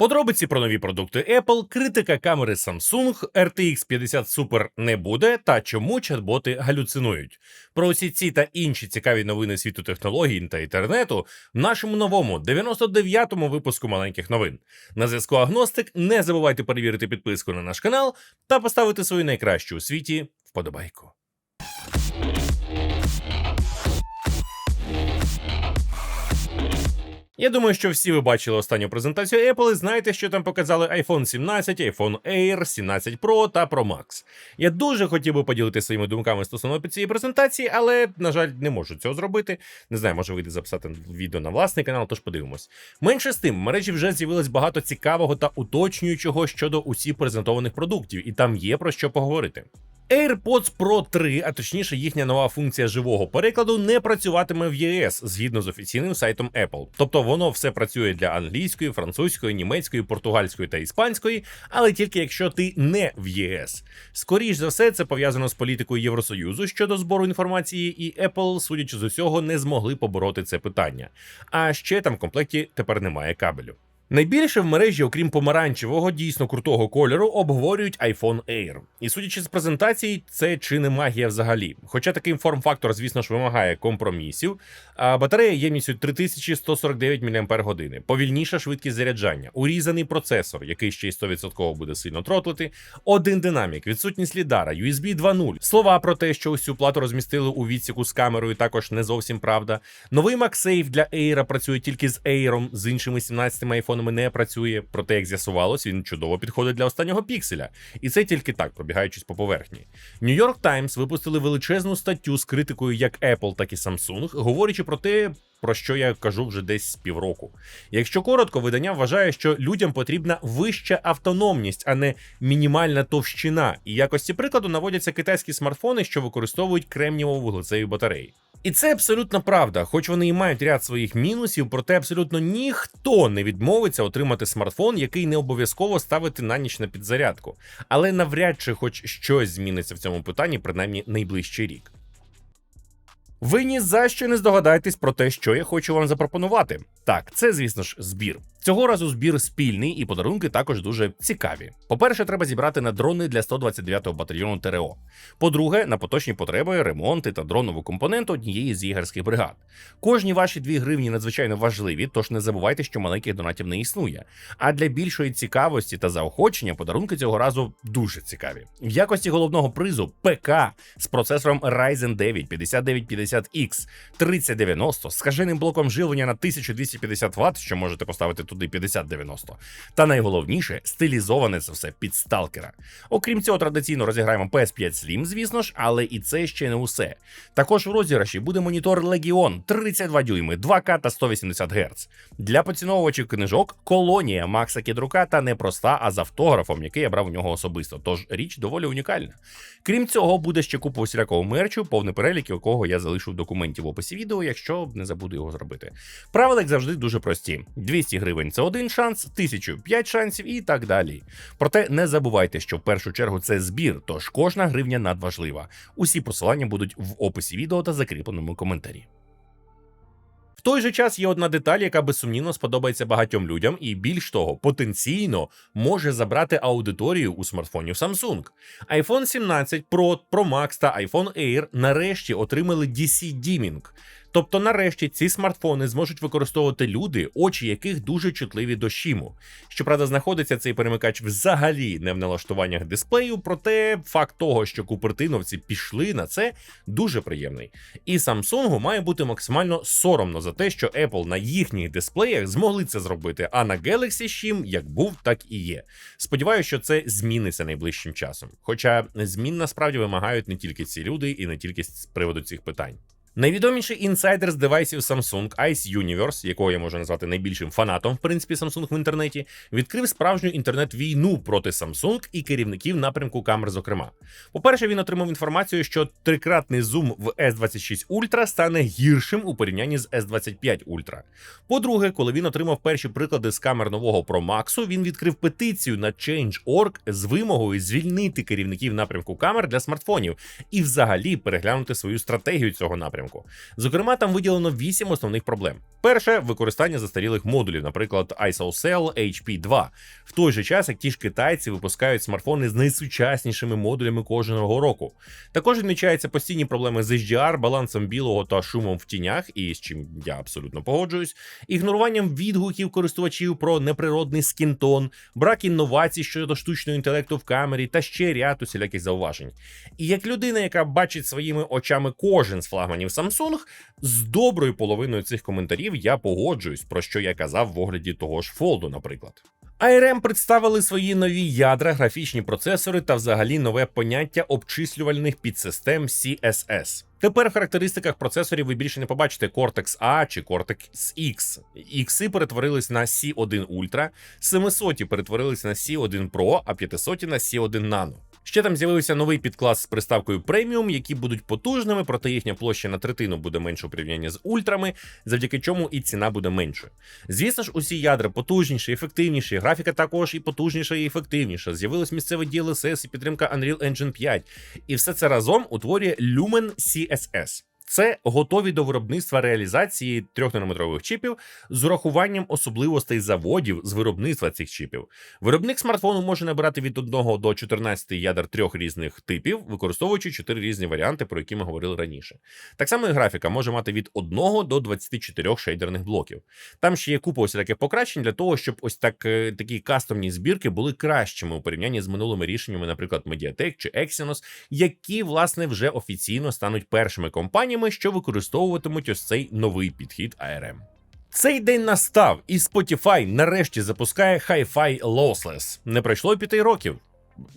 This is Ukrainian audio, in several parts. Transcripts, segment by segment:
Подробиці про нові продукти Apple, критика камери Samsung, RTX 50 Super не буде та чому чат-боти галюцинують. Про усі ці та інші цікаві новини світу технологій та інтернету в нашому новому 99-му випуску маленьких новин. На зв'язку Агностик. Не забувайте перевірити підписку на наш канал та поставити свою найкращу у світі вподобайку. Я думаю, що всі ви бачили останню презентацію Apple і знаєте, що там показали iPhone 17, iPhone Air, 17 Pro та Pro Max. Я дуже хотів би поділитися своїми думками стосовно цієї презентації, але, на жаль, не можу цього зробити. Не знаю, може вийде записати відео на власний канал, тож подивимось. Менше з тим, в мережі вже з'явилось багато цікавого та уточнюючого щодо усіх презентованих продуктів, і там є про що поговорити. AirPods Pro 3, а точніше їхня нова функція живого перекладу, не працюватиме в ЄС згідно з офіційним сайтом Apple. Тобто воно все працює для англійської, французької, німецької, португальської та іспанської, але тільки якщо ти не в ЄС. Скоріш за все, це пов'язано з політикою Євросоюзу щодо збору інформації, і Apple, судячи з усього, не змогли побороти це питання. А ще там в комплекті тепер немає кабелю. Найбільше в мережі, окрім помаранчевого, дійсно крутого кольору, обговорюють iPhone Air. І судячи з презентації, це чи не магія взагалі. Хоча такий форм-фактор, звісно ж, вимагає компромісів. А батарея ємністю 3149 мАч, повільніша швидкість заряджання, урізаний процесор, який ще й 100% буде сильно тротлити, один динамік, відсутність лідара, USB 2.0. Слова про те, що цю плату розмістили у відсіку з камерою, також не зовсім правда. Новий MagSafe для Air працює тільки з Air, з іншими 17 айфонами не працює. Проте, як з'ясувалось, він чудово підходить для останнього пікселя. І це тільки так, пробігаючись по поверхні. New York Times випустили величезну статтю з критикою як Apple, так і Samsung, говорячи про те. Про що я кажу вже десь з півроку. Якщо коротко, видання вважає, що людям потрібна вища автономність, а не мінімальна товщина. І якості прикладу наводяться китайські смартфони, що використовують кремнієво вуглецеві батареї. І це абсолютно правда, хоч вони і мають ряд своїх мінусів, проте абсолютно ніхто не відмовиться отримати смартфон, який не обов'язково ставити на ніч на підзарядку. Але навряд чи хоч щось зміниться в цьому питанні, принаймні найближчий рік. Ви ні за що не здогадаєтесь про те, що я хочу вам запропонувати. Так, це, звісно ж, збір. Цього разу збір спільний і подарунки також дуже цікаві. По-перше, треба зібрати на дрони для 129-го батальйону ТРО. По-друге, на поточні потреби, ремонти та дронову компоненту однієї з ігерських бригад. Кожні ваші 2 гривні надзвичайно важливі, тож не забувайте, що маленьких донатів не існує. А для більшої цікавості та заохочення подарунки цього разу дуже цікаві. В якості головного призу ПК з процесором Ryzen 9 5950X 3090 з скаженим блоком живлення на 1250 Вт, що можете поставити туди 5090. Та найголовніше стилізоване це все під сталкера. Окрім цього, традиційно розіграємо PS5 Slim, звісно ж, але і це ще не усе. Також в розіграші буде монітор Legion 32 дюйми, 2К та 180 Гц. Для поціновувачів книжок колонія Макса Кедрука та не проста, а з автографом, який я брав у нього особисто. Тож річ доволі унікальна. Крім цього, буде ще купа усілякого мерчу, повний перелік, якого я залишу в документі в описі відео, якщо не забуду його зробити. Правила, як завжди, дуже прості: 200 гривень це один шанс, 1000 – 5 шансів і так далі. Проте не забувайте, що в першу чергу це збір, тож кожна гривня надважлива. Усі посилання будуть в описі відео та закріпленому коментарі. В той же час є одна деталь, яка безсумнівно сподобається багатьом людям, і більш того, потенційно може забрати аудиторію у смартфонів Samsung. iPhone 17 Pro, Pro Max та iPhone Air нарешті отримали DC Dimming. Тобто, нарешті, ці смартфони зможуть використовувати люди, очі яких дуже чутливі до шіму. Щоправда, знаходиться цей перемикач взагалі не в налаштуваннях дисплею, проте факт того, що купертиновці пішли на це, дуже приємний. І Samsung має бути максимально соромно за те, що Apple на їхніх дисплеях змогли це зробити, а на Galaxy Shim як був, так і є. Сподіваюся, що це зміниться найближчим часом. Хоча змін насправді вимагають не тільки ці люди і не тільки з приводу цих питань. Найвідоміший інсайдер з девайсів Samsung Ice Universe, якого я можу назвати найбільшим фанатом, в принципі, Samsung в інтернеті, відкрив справжню інтернет-війну проти Samsung і керівників напрямку камер. Зокрема, по-перше, він отримав інформацію, що трикратний зум в S26 Ultra стане гіршим у порівнянні з S25 Ultra. По-друге, коли він отримав перші приклади з камер нового Pro Max, він відкрив петицію на Change.org з вимогою звільнити керівників напрямку камер для смартфонів і, взагалі, переглянути свою стратегію цього напрямку напрямку. Зокрема, там виділено 8 основних проблем. Перше використання застарілих модулів, наприклад, ISOCell HP2. В той же час, як ті ж китайці випускають смартфони з найсучаснішими модулями кожного року. Також відмічаються постійні проблеми з HDR, балансом білого та шумом в тінях, і з чим я абсолютно погоджуюсь, ігноруванням відгуків користувачів про неприродний скінтон, брак інновацій щодо штучного інтелекту в камері та ще ряд усіляких зауважень. І як людина, яка бачить своїми очами кожен з флагманів Samsung, з доброю половиною цих коментарів я погоджуюсь, про що я казав в огляді того ж фолду, наприклад. ARM представили свої нові ядра, графічні процесори та взагалі нове поняття обчислювальних підсистем CSS. Тепер в характеристиках процесорів ви більше не побачите Cortex A чи Cortex X. Ікси перетворились на C1 Ultra, 700 перетворились на C1 Pro, а 500 на C1 Nano. Ще там з'явився новий підклас з приставкою преміум, які будуть потужними, проте їхня площа на третину буде менше у порівнянні з ультрами, завдяки чому і ціна буде меншою. Звісно ж, усі ядра потужніші, ефективніші, графіка також і потужніша, і ефективніша. З'явилось місцеве DLSS і підтримка Unreal Engine 5. І все це разом утворює Lumen CSS. Це готові до виробництва реалізації 3-нанометрових чіпів з урахуванням особливостей заводів з виробництва цих чіпів. Виробник смартфону може набирати від 1 до 14 ядер трьох різних типів, використовуючи 4 різні варіанти, про які ми говорили раніше. Так само і графіка може мати від 1 до 24 шейдерних блоків. Там ще є купа усіляких покращень для того, щоб ось так е, такі кастомні збірки були кращими у порівнянні з минулими рішеннями, наприклад, Mediatek чи Exynos, які власне вже офіційно стануть першими компаніями що використовуватимуть ось цей новий підхід ARM. Цей день настав, і Spotify нарешті запускає Hi-Fi Lossless. Не пройшло п'яти років.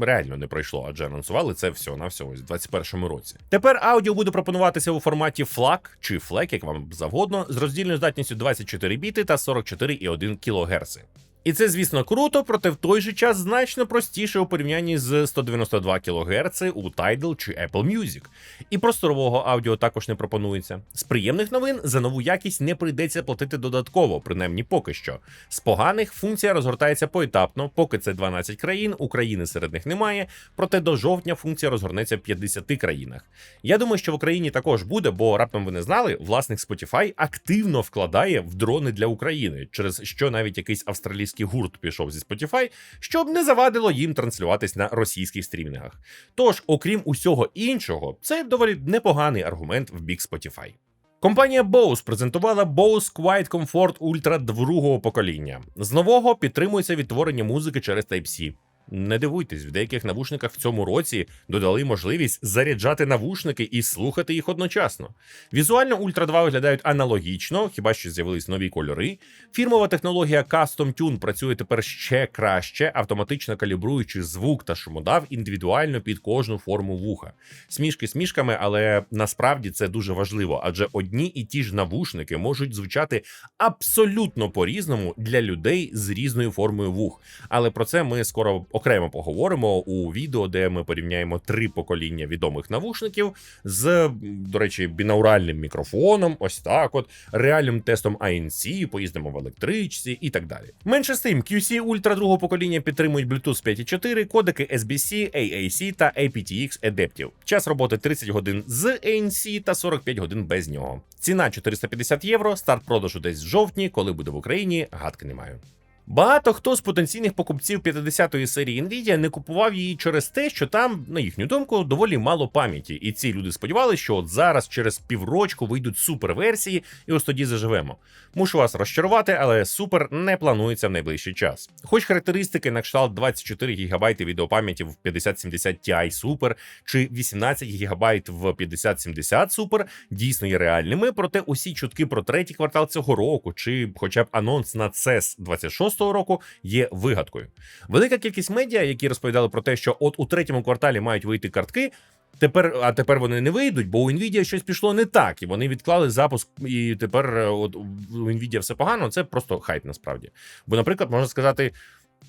Реально не пройшло, адже анонсували це все на все ось в 21-му році. Тепер аудіо буде пропонуватися у форматі FLAC чи FLAC, як вам завгодно, з роздільною здатністю 24 біти та 44,1 кГц. І це, звісно, круто, проте в той же час значно простіше у порівнянні з 192 кГц у Tidal чи Apple Music. І просторового аудіо також не пропонується. З приємних новин за нову якість не прийдеться платити додатково, принаймні поки що. З поганих функція розгортається поетапно, поки це 12 країн, України серед них немає. Проте до жовтня функція розгорнеться в 50 країнах. Я думаю, що в Україні також буде, бо раптом ви не знали, власник Spotify активно вкладає в дрони для України, через що навіть якийсь австралійський гурт пішов зі Spotify, щоб не завадило їм транслюватись на російських стрімінгах. Тож, окрім усього іншого, це доволі непоганий аргумент в бік Spotify. Компанія Bose презентувала Bose Quiet Comfort Ultra другого покоління. З нового підтримується відтворення музики через Type-C. Не дивуйтесь, в деяких навушниках в цьому році додали можливість заряджати навушники і слухати їх одночасно. Візуально Ultra 2 виглядають аналогічно, хіба що з'явились нові кольори. Фірмова технологія Custom Tune працює тепер ще краще, автоматично калібруючи звук та шумодав індивідуально під кожну форму вуха. Смішки смішками, але насправді це дуже важливо, адже одні і ті ж навушники можуть звучати абсолютно по-різному для людей з різною формою вух. Але про це ми скоро окремо поговоримо у відео, де ми порівняємо три покоління відомих навушників з, до речі, бінауральним мікрофоном, ось так, от реальним тестом ANC, поїздимо в електричці і так далі. Менше з тим, QC Ultra другого покоління підтримують Bluetooth 5.4, кодеки SBC, AAC та aptX адептів. Час роботи 30 годин з ANC та 45 годин без нього. Ціна 450 євро. Старт продажу десь в жовтні, коли буде в Україні, гадки не маю. Багато хто з потенційних покупців 50-ї серії Nvidia не купував її через те, що там, на їхню думку, доволі мало пам'яті, і ці люди сподівалися, що от зараз через піврочку вийдуть суперверсії, і ось тоді заживемо. Мушу вас розчарувати, але супер не планується в найближчий час. Хоч характеристики на кшталт 24 ГБ відеопам'яті в 5070 Ti Super чи 18 ГБ в 5070 Super дійсно є реальними, проте усі чутки про третій квартал цього року, чи хоча б анонс на CES 26 року є вигадкою. Велика кількість медіа, які розповідали про те, що от у третьому кварталі мають вийти картки. Тепер, а тепер вони не вийдуть, бо у Nvidia щось пішло не так, і вони відклали запуск. І тепер е, от у Nvidia все погано. Це просто хайп насправді. Бо, наприклад, можна сказати.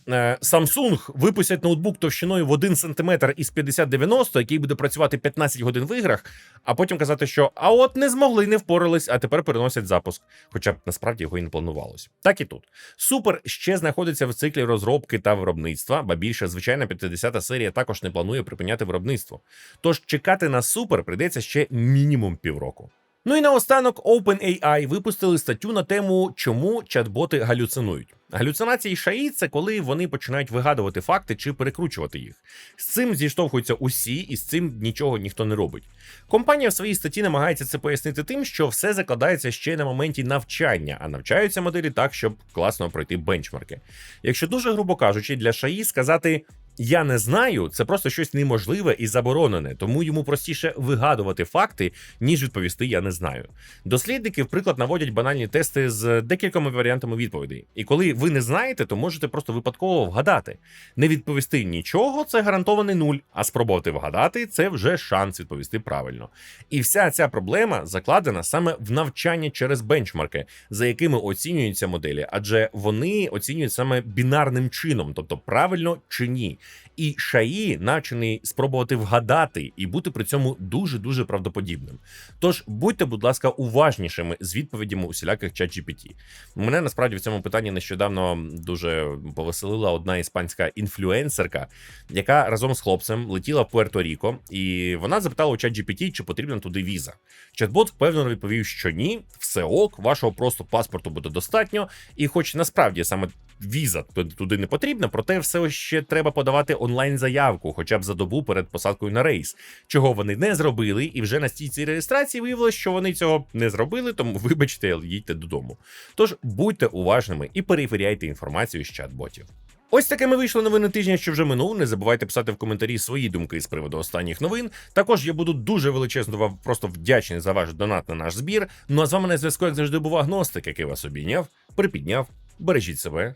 Е, Samsung випустять ноутбук товщиною в 1 см із 5090, який буде працювати 15 годин в іграх, а потім казати, що а от не змогли, не впорались, а тепер переносять запуск. Хоча б насправді його і не планувалось. Так і тут. Супер ще знаходиться в циклі розробки та виробництва, ба більше звичайна 50-та серія також не планує припиняти виробництво. Тож чекати на супер прийдеться ще мінімум півроку. Ну і наостанок OpenAI випустили статтю на тему, чому чат-боти галюцинують. Галюцинації шаї це коли вони починають вигадувати факти чи перекручувати їх. З цим зіштовхуються усі, і з цим нічого ніхто не робить. Компанія в своїй статті намагається це пояснити тим, що все закладається ще на моменті навчання, а навчаються моделі так, щоб класно пройти бенчмарки. Якщо дуже грубо кажучи, для шаї сказати. Я не знаю, це просто щось неможливе і заборонене, тому йому простіше вигадувати факти, ніж відповісти Я не знаю. Дослідники, в приклад, наводять банальні тести з декількома варіантами відповідей. І коли ви не знаєте, то можете просто випадково вгадати. Не відповісти нічого це гарантований нуль, а спробувати вгадати це вже шанс відповісти правильно. І вся ця проблема закладена саме в навчання через бенчмарки, за якими оцінюються моделі, адже вони оцінюють саме бінарним чином, тобто правильно чи ні. І шаї навчений спробувати вгадати і бути при цьому дуже дуже правдоподібним. Тож будьте, будь ласка, уважнішими з відповідями усіляких чат GPT. Мене насправді в цьому питанні нещодавно дуже повеселила одна іспанська інфлюенсерка, яка разом з хлопцем летіла в Пуерто-Ріко, і вона запитала у чат GPT, чи потрібна туди віза. Чат-бот впевнено відповів, що ні, все ок, вашого просто паспорту буде достатньо, і хоч насправді саме віза туди- не потрібна, проте все ще треба подавати онлайн-заявку, хоча б за добу перед посадкою на рейс, чого вони не зробили, і вже на стійці реєстрації виявилось, що вони цього не зробили, тому вибачте, їдьте додому. Тож будьте уважними і перевіряйте інформацію з чат-ботів. Ось такими вийшли новини тижня, що вже минув. Не забувайте писати в коментарі свої думки з приводу останніх новин. Також я буду дуже величезно вам просто вдячний за ваш донат на наш збір. Ну а з вами на зв'язку, як завжди, був агностик, який вас обійняв, припідняв. Бережіть себе,